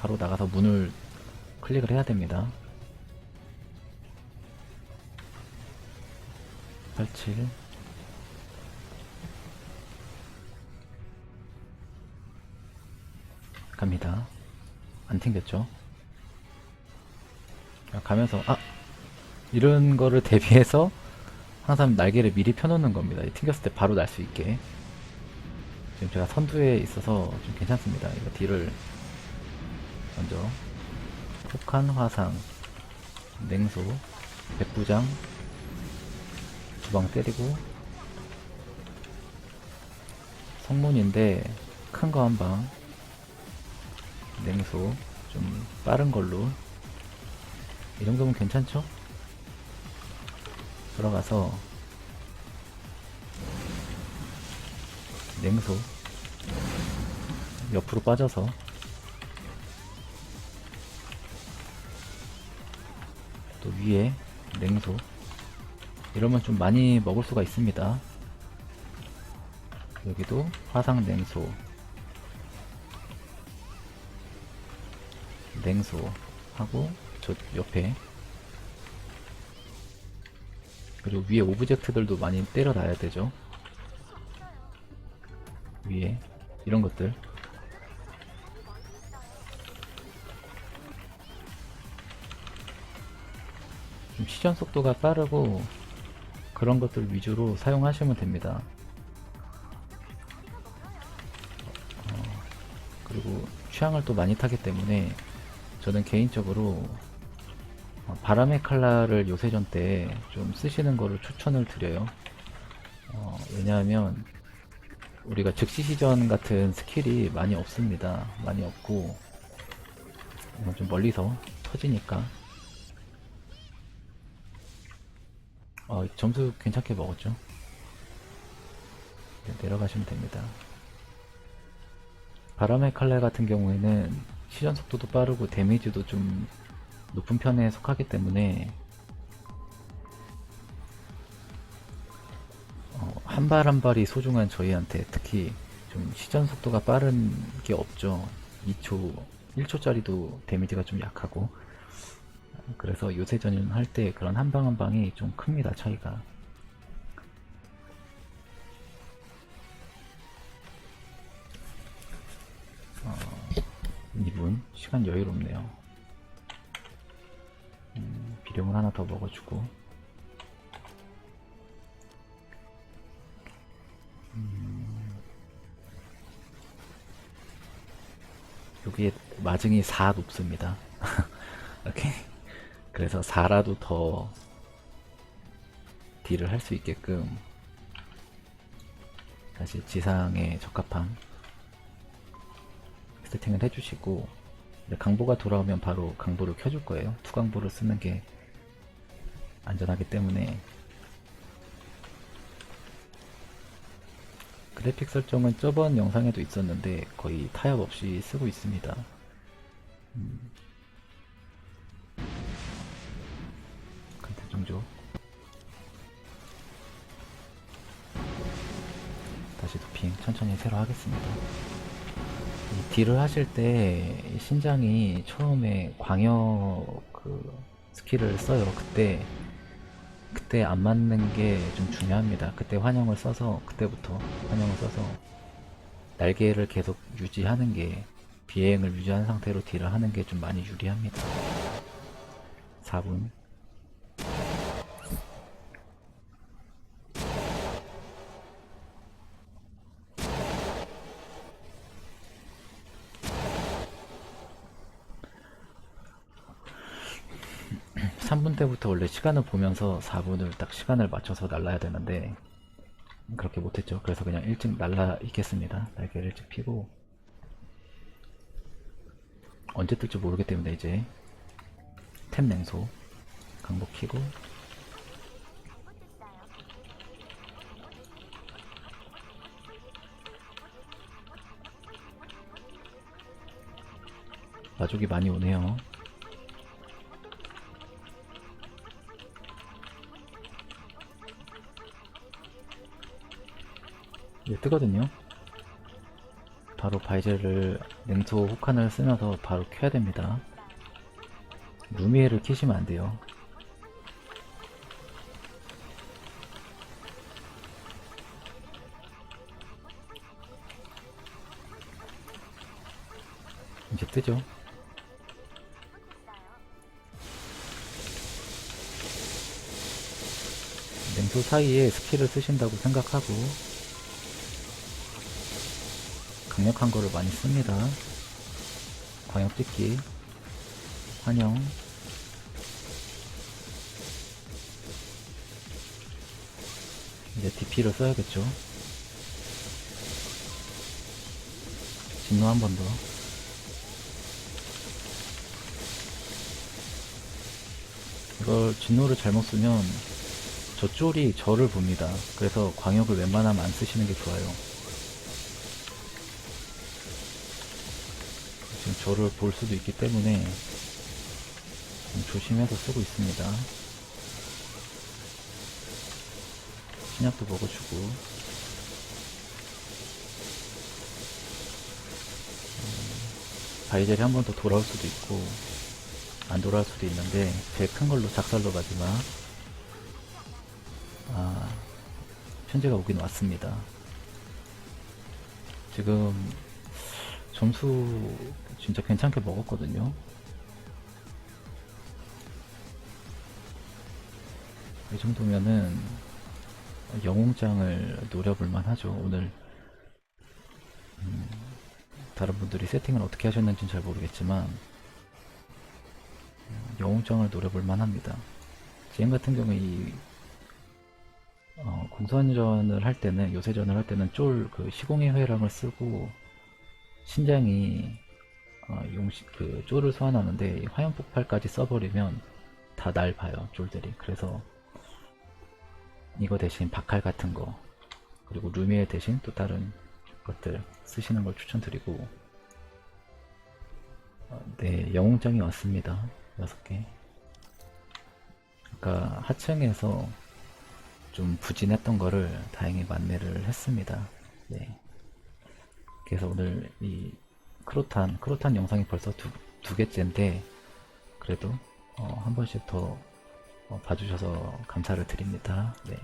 바로 나가서 문을 클릭을 해야 됩니다. 87 갑니다. 안 튕겼죠? 아, 가면서 아 이런 거를 대비해서 항상 날개를 미리 펴놓는 겁니다. 이 튕겼을 때 바로 날 수 있게. 지금 제가 선두에 있어서 좀 괜찮습니다. 이거 딜을 먼저. 폭한 화상 냉소 백부장 두 방 때리고. 성문인데 큰 거 한 방 냉소 좀 빠른 걸로. 이 정도면 괜찮죠? 들어가서 냉소 옆으로 빠져서 또 위에 냉소 이러면 좀 많이 먹을 수가 있습니다. 여기도 화상 냉소 냉소 하고 저 옆에. 그리고 위에 오브젝트들도 많이 때려 놔야 되죠. 위에 이런 것들 시전 속도가 빠르고 그런 것들 위주로 사용하시면 됩니다. 어, 그리고 취향을 또 많이 타기 때문에 저는 개인적으로 어, 바람의 칼라를 요새전 때 좀 쓰시는 거를 추천을 드려요. 어, 왜냐하면 우리가 즉시 시전 같은 스킬이 많이 없습니다. 많이 없고 어, 좀 멀리서 터지니까 어, 점수 괜찮게 먹었죠. 네, 내려가시면 됩니다. 바람의 칼날 같은 경우에는 시전 속도도 빠르고 데미지도 좀 높은 편에 속하기 때문에 한발 한 발이 소중한 저희한테 특히 좀 시전 속도가 빠른 게 없죠. 2초, 1초짜리도 데미지가 좀 약하고 그래서 요새전을 할때 그런 한 방 한 방이 좀 큽니다 차이가. 어, 2분 시간 여유롭네요. 음, 비룡을 하나 더 먹어주고. 여기에 마증이 4 높습니다. 이렇게 그래서 4라도 더 딜을 할 수 있게끔 다시 지상에 적합한 세팅을 해주시고 강보가 돌아오면 바로 강보를 켜줄 거예요. 투강보를 쓰는 게 안전하기 때문에 그래픽 설정은 저번 영상에도 있었는데 거의 타협 없이 쓰고 있습니다. 음. 정조 다시 도핑 천천히 새로 하겠습니다. 이 딜을 하실 때이 신장이 처음에 광역 그 스킬을 써요. 그때 그때 안 맞는 게 좀 중요합니다. 그때 환영을 써서 그때부터 환영을 써서 날개를 계속 유지하는 게 비행을 유지한 상태로 딜을 하는 게 좀 많이 유리합니다. 4분 삼분 때부터 원래 시간을 보면서 4분을 딱 시간을 맞춰서 날라야 되는데 그렇게 못했죠. 그래서 그냥 일찍 날라 있겠습니다. 날개를 일찍 피고 언제 뜰지 모르기 때문에 이제 템 냉소 강복 키고 마족이 많이 오네요. 이게 뜨거든요. 바로 바이젤을 냉소 혹한을 쓰면서 바로 켜야 됩니다. 루미에를 키시면 안 돼요. 이제 뜨죠? 냉소 사이에 스킬을 쓰신다고 생각하고 강력한 거를 많이 씁니다. 광역 찍기, 환영, 이제 DP를 써야겠죠. 진노 한 번 더. 이걸 진노를 잘못 쓰면 저 쫄이 저를 봅니다. 그래서 광역을 웬만하면 안 쓰시는 게 좋아요. 저를 볼 수도 있기 때문에 좀 조심해서 쓰고 있습니다. 신약도 먹어주고 음, 바이젤이 한 번 더 돌아올 수도 있고 안 돌아올 수도 있는데 제일 큰 걸로 작살로 마지막 아 현재가 오긴 왔습니다. 지금 점수 진짜 괜찮게 먹었거든요. 이 정도면은 영웅장을 노려볼만 하죠. 오늘 음, 다른 분들이 세팅을 어떻게 하셨는지는 잘 모르겠지만 음, 영웅장을 노려볼만 합니다. 지금 같은 경우에 이 어, 공선전을 할 때는 요새전을 할 때는 쫄 그 시공의 회랑을 쓰고 신장이 어, 용시 그 쫄을 소환하는데 이 화염 폭발까지 써버리면 다 날 봐요 쫄들이. 그래서 이거 대신 박칼 같은 거 그리고 루미에 대신 또 다른 것들 쓰시는 걸 추천드리고 어, 네 영웅장이 왔습니다 6개. 아까 하층에서 좀 부진했던 거를 다행히 만회를 했습니다. 네. 그래서 오늘 이 크로탄 크로탄 영상이 벌써 두, 두 개째인데 그래도 어, 한 번씩 더 어, 봐주셔서 감사를 드립니다 네.